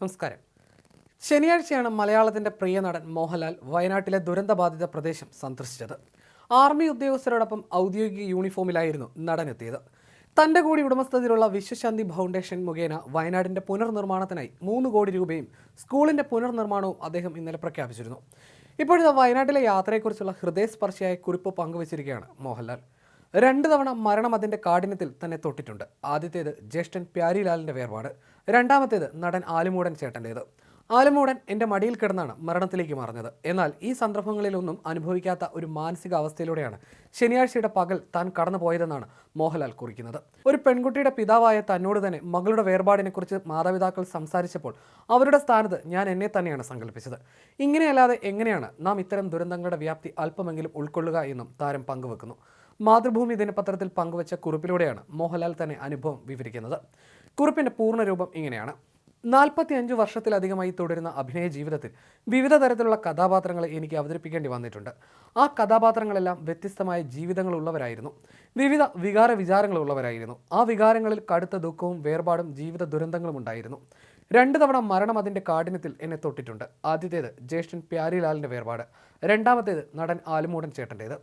നമസ്കാരം. ശനിയാഴ്ചയാണ് മലയാളത്തിന്റെ പ്രിയ നടൻ മോഹൻലാൽ വയനാട്ടിലെ ദുരന്തബാധിത പ്രദേശം സന്ദർശിച്ചത്. ആർമി ഉദ്യോഗസ്ഥരോടൊപ്പം ഔദ്യോഗിക യൂണിഫോമിലായിരുന്നു നടനെത്തിയത്. തന്റെ കൂടി ഉടമസ്ഥതയിലുള്ള വിശ്വശാന്തി ഫൗണ്ടേഷൻ മുഖേന വയനാടിന്റെ പുനർനിർമ്മാണത്തിനായി മൂന്ന് കോടി രൂപയും സ്കൂളിന്റെ പുനർനിർമ്മാണവും അദ്ദേഹം ഇന്നലെ പ്രഖ്യാപിച്ചിരുന്നു. ഇപ്പോഴത്തെ വയനാട്ടിലെ യാത്രയെക്കുറിച്ചുള്ള ഹൃദയസ്പർശിയായ കുറിപ്പ് പങ്കുവച്ചിരിക്കുകയാണ് മോഹൻലാൽ. രണ്ട് തവണ മരണം അതിന്റെ കാഠിന്യത്തിൽ തന്നെ തൊട്ടിട്ടുണ്ട്. ആദ്യത്തേത് ജ്യേഷ്ഠൻ പ്യാരിലാലിന്റെ വേർപാട് രണ്ടാമത്തേത് നടൻ ആലുമൂടൻ ചേട്ടന്റേത് ആലുമൂടൻ എന്റെ മടിയിൽ കിടന്നാണ് മരണത്തിലേക്ക് മറഞ്ഞത്. എന്നാൽ ഈ സന്ദർഭങ്ങളിലൊന്നും അനുഭവിക്കാത്ത ഒരു മാനസികാവസ്ഥയിലൂടെയാണ് ശനിയാഴ്ചയുടെ പകൽ താൻ കടന്നു പോയതെന്നാണ് മോഹൻലാൽ കുറിക്കുന്നത്. ഒരു പെൺകുട്ടിയുടെ പിതാവായ തന്നോട് തന്നെ മകളുടെ വേർപാടിനെക്കുറിച്ച് മാതാപിതാക്കൾ സംസാരിച്ചപ്പോൾ അവരുടെ സ്ഥാനത്ത് ഞാൻ എന്നെ തന്നെയാണ് സങ്കല്പിച്ചത്. ഇങ്ങനെയല്ലാതെ എങ്ങനെയാണ് നാം ഇത്തരം ദുരന്തങ്ങളുടെ വ്യാപ്തി അല്പമെങ്കിലും ഉൾക്കൊള്ളുക എന്നും താരം പങ്കുവെക്കുന്നു. മാതൃഭൂമി ദിനപത്രത്തിൽ പങ്കുവച്ച കുറിപ്പിലൂടെയാണ് മോഹൻലാൽ തന്നെ അനുഭവം വിവരിക്കുന്നത്. കുറിപ്പിന്റെ പൂർണരൂപം ഇങ്ങനെയാണ്. നാൽപ്പത്തി അഞ്ച് വർഷത്തിലധികമായി തുടരുന്ന അഭിനയ ജീവിതത്തിൽ വിവിധ തരത്തിലുള്ള കഥാപാത്രങ്ങളെ എനിക്ക് അവതരിപ്പിക്കേണ്ടി വന്നിട്ടുണ്ട്. ആ കഥാപാത്രങ്ങളെല്ലാം വ്യത്യസ്തമായ ജീവിതങ്ങളുള്ളവരായിരുന്നു വിവിധ വികാര വിചാരങ്ങളുള്ളവരായിരുന്നു ആ വികാരങ്ങളിൽ കടുത്ത ദുഃഖവും വേർപാടും ജീവിത ദുരന്തങ്ങളും ഉണ്ടായിരുന്നു. രണ്ട് തവണ മരണം അതിന്റെ കാഠിന്യത്തിൽ എന്നെ തൊട്ടിട്ടുണ്ട്. ആദ്യത്തേത് ജ്യേഷ്ഠൻ പ്യാരിലാലിന്റെ വേർപാട്. രണ്ടാമത്തേത് നടൻ ആലിമൂടൻ ചേട്ടന്റേത്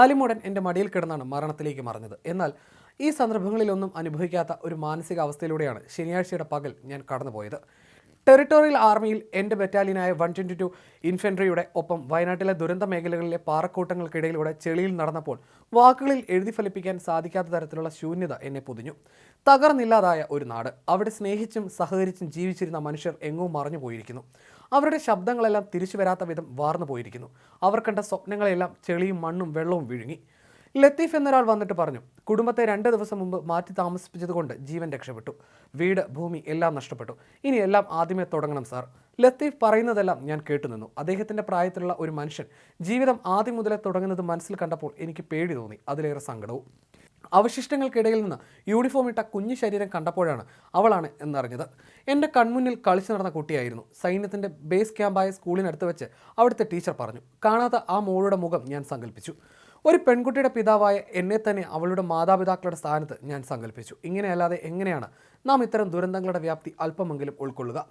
ആലിമൂടൻ എന്റെ മടിയിൽ കിടന്നാണ് മരണത്തിലേക്ക് മറഞ്ഞത്. എന്നാൽ ഈ സന്ദർഭങ്ങളിലൊന്നും അനുഭവിക്കാത്ത ഒരു മാനസികാവസ്ഥയിലൂടെയാണ് ശനിയാഴ്ചയുടെ പകൽ ഞാൻ കടന്നുപോയത്. ടെറിട്ടോറിയൽ ആർമിയിൽ എന്റെ ബറ്റാലിയനായ വൺ ട്വന്റി ടു ഇൻഫെൻട്രിയുടെ ഒപ്പം വയനാട്ടിലെ ദുരന്ത മേഖലകളിലെ പാറക്കൂട്ടങ്ങൾക്കിടയിലൂടെ ചെളിയിൽ നടന്നപ്പോൾ വാക്കുകളിൽ എഴുതി ഫലിപ്പിക്കാൻ സാധിക്കാത്ത തരത്തിലുള്ള ശൂന്യത എന്നെ പൊതിഞ്ഞു. തകർന്നില്ലാതായ ഒരു നാട്. അവിടെ സ്നേഹിച്ചും സഹകരിച്ചും ജീവിച്ചിരുന്ന മനുഷ്യർ എങ്ങോ മറഞ്ഞു പോയിരിക്കുന്നു. അവരുടെ ശബ്ദങ്ങളെല്ലാം തിരിച്ചു വരാത്ത വിധം വാർന്നു പോയിരിക്കുന്നു. അവർ കണ്ട സ്വപ്നങ്ങളെല്ലാം ചെളിയും മണ്ണും വെള്ളവും വിഴുങ്ങി. ലത്തീഫ് എന്നൊരാൾ വന്നിട്ട് പറഞ്ഞു കുടുംബത്തെ രണ്ട് ദിവസം മുമ്പ് മാറ്റി താമസിപ്പിച്ചതുകൊണ്ട് ജീവൻ രക്ഷപ്പെട്ടു. വീട് ഭൂമി എല്ലാം നഷ്ടപ്പെട്ടു. ഇനി എല്ലാം ആദ്യമേ തുടങ്ങണം സാർ. ലത്തീഫ് പറയുന്നതെല്ലാം ഞാൻ കേട്ടുനിന്നു. അദ്ദേഹത്തിന്റെ പ്രായത്തിലുള്ള ഒരു മനുഷ്യൻ ജീവിതം ആദ്യം മുതലേ തുടങ്ങുന്നത് മനസ്സിൽ കണ്ടപ്പോൾ എനിക്ക് പേടി തോന്നി. അതിലേറെ സങ്കടവും. അവശിഷ്ടങ്ങൾക്കിടയിൽ നിന്ന് യൂണിഫോം ഇട്ട കുഞ്ഞു ശരീരം കണ്ടപ്പോഴാണ് അവളാണ് എന്നറിഞ്ഞത്. എന്റെ കൺമുന്നിൽ കളിച്ചു നടന്ന കുട്ടിയായിരുന്നു. സൈന്യത്തിന്റെ ബേസ് ക്യാമ്പായ സ്കൂളിനടുത്ത് വെച്ച് അവിടുത്തെ ടീച്ചർ പറഞ്ഞു കാണാത്ത ആ മോളുടെ മുഖം ഞാൻ സങ്കല്പിച്ചു. ഒരു പെൺകുട്ടിയുടെ പിതാവായ എന്നെ തന്നെ അവളുടെ മാതാപിതാക്കളുടെ സ്ഥാനത്ത് ഞാൻ സങ്കല്പിച്ചു. ഇങ്ങനെയല്ലാതെ എങ്ങനെയാണ് നാം ഇത്തരം ദുരന്തങ്ങളുടെ വ്യാപ്തി അല്പമെങ്കിലും ഉൾക്കൊള്ളുക?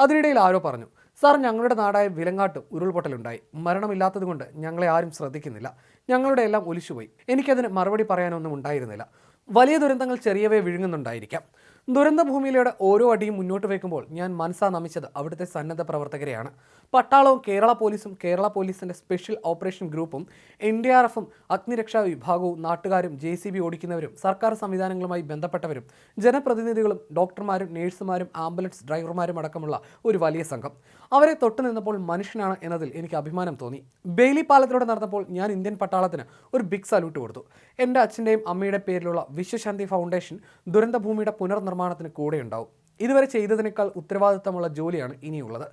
അതിനിടയിൽ ആരോ പറഞ്ഞു സാർ ഞങ്ങളുടെ നാടായ വിലങ്ങാട്ട് ഉരുൾപൊട്ടലുണ്ടായി. മരണമില്ലാത്തതുകൊണ്ട് ഞങ്ങളെ ആരും ശ്രദ്ധിക്കുന്നില്ല. ഞങ്ങളുടെ എല്ലാം ഒലിച്ചുപോയി. എനിക്കതിന് മറുപടി പറയാനൊന്നും ഉണ്ടായിരുന്നില്ല. വലിയ ദുരന്തങ്ങൾ ചെറിയവയെ വിഴുങ്ങുന്നുണ്ടായിരിക്കാം. ദുരന്ത ഭൂമിയിലൂടെ ഓരോ അടിയും മുന്നോട്ട് വയ്ക്കുമ്പോൾ ഞാൻ മനസ്സാ നമിച്ചത് അവിടുത്തെ സന്നദ്ധ പ്രവർത്തകരെയാണ്. പട്ടാളവും കേരള പോലീസും കേരള പോലീസിന്റെ സ്പെഷ്യൽ ഓപ്പറേഷൻ ഗ്രൂപ്പും എൻ ഡി ആർ എഫും അഗ്നിരക്ഷാ വിഭാഗവും നാട്ടുകാരും ജെ സി ബി ഓടിക്കുന്നവരും സർക്കാർ സംവിധാനങ്ങളുമായി ബന്ധപ്പെട്ടവരും ജനപ്രതിനിധികളും ഡോക്ടർമാരും നേഴ്സുമാരും ആംബുലൻസ് ഡ്രൈവർമാരും അടക്കമുള്ള ഒരു വലിയ സംഘം. അവരെ തൊട്ടു നിന്നപ്പോൾ മനുഷ്യനാണ് എന്നതിൽ എനിക്ക് അഭിമാനം തോന്നി. ബെയിലി പാലത്തിലൂടെ നടന്നപ്പോൾ ഞാൻ ഇന്ത്യൻ പട്ടാളത്തിന് ഒരു ബിഗ് സല്യൂട്ട് കൊടുത്തു. എന്റെ അച്ഛന്റെയും അമ്മയുടെ പേരിലുള്ള വിശ്വശാന്തി ഫൗണ്ടേഷൻ ദുരന്ത ഭൂമിയുടെ പുനർനിർമ്മാണത്തിന് കൂടെയുണ്ടാവും ഇതുവരെ ചെയ്തതിനേക്കാൾ ഉത്തരവാദിത്തമുള്ള ജോലിയാണ് ഇനിയുള്ളത്.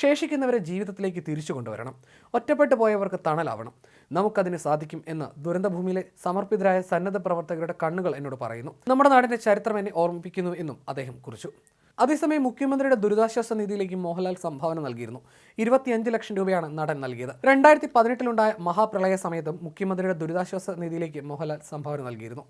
ശേഷിക്കുന്നവരെ ജീവിതത്തിലേക്ക് തിരിച്ചു കൊണ്ടുവരണം. ഒറ്റപ്പെട്ടു പോയവർക്ക് തണലാവണം. നമുക്കതിന് സാധിക്കും എന്ന് ദുരന്തഭൂമിയിലെ സമർപ്പിതരായ സന്നദ്ധ പ്രവർത്തകരുടെ കണ്ണുകൾ എന്നോട് പറയുന്നു. നമ്മുടെ നാടിന്റെ ചരിത്രം എന്നെ ഓർമ്മിപ്പിക്കുന്നു എന്നും അദ്ദേഹം കുറിച്ചു. അതേസമയം മുഖ്യമന്ത്രിയുടെ ദുരിതാശ്വാസ നിധിയിലേക്ക് മോഹൻലാൽ സംഭാവന നൽകിയിരുന്നു. ഇരുപത്തിയഞ്ച് ലക്ഷം രൂപയാണ് നടൻ നൽകിയത്. രണ്ടായിരത്തി പതിനെട്ടിലുണ്ടായ മഹാപ്രളയ സമയത്തും മുഖ്യമന്ത്രിയുടെ ദുരിതാശ്വാസ നിധിയിലേക്ക് മോഹൻലാൽ സംഭാവന നൽകിയിരുന്നു.